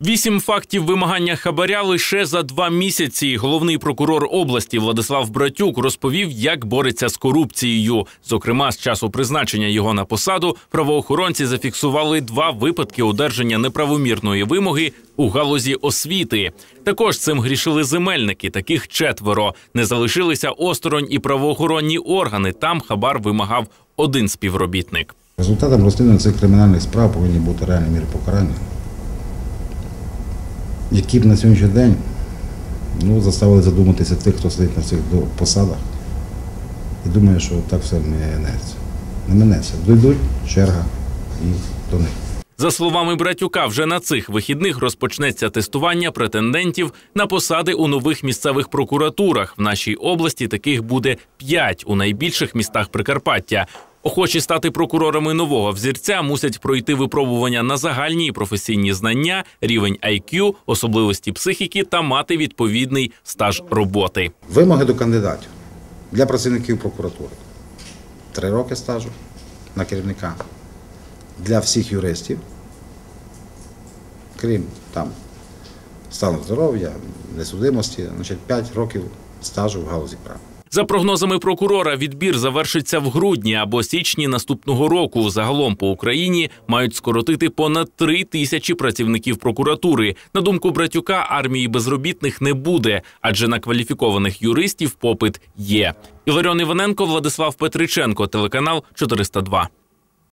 Вісім фактів вимагання хабаря лише за два місяці. Головний прокурор області Владислав Братюк розповів, як бореться з корупцією. Зокрема, з часу призначення його на посаду правоохоронці зафіксували два випадки одержання неправомірної вимоги у галузі освіти. Також цим грішили земельники. Таких четверо не залишилися осторонь і правоохоронні органи. Там хабар вимагав один співробітник. Результатом розслідування цих кримінальних справ повинні бути реальні міри покарання, які б на сьогоднішній день ну, заставили задуматися тих, хто сидить на цих посадах. І думаю, що так все не минеться. Не минеться. Дійдуть черга і до них. За словами Братюка, вже на цих вихідних розпочнеться тестування претендентів на посади у нових місцевих прокуратурах. В нашій області таких буде п'ять у найбільших містах Прикарпаття. Охочі стати прокурорами нового взірця мусять пройти випробування на загальні і професійні знання, рівень IQ, особливості психіки та мати відповідний стаж роботи. Вимоги до кандидатів для працівників прокуратури. Три роки стажу на керівника. Для всіх юристів, крім там стану здоров'я, несудимості, значить 5 років стажу в галузі права. За прогнозами прокурора, відбір завершиться в грудні або січні наступного року. Загалом по Україні мають скоротити понад три тисячі працівників прокуратури. На думку Братюка, армії безробітних не буде, адже на кваліфікованих юристів попит є. Іларіон Іваненко, Владислав Петриченко, телеканал 402.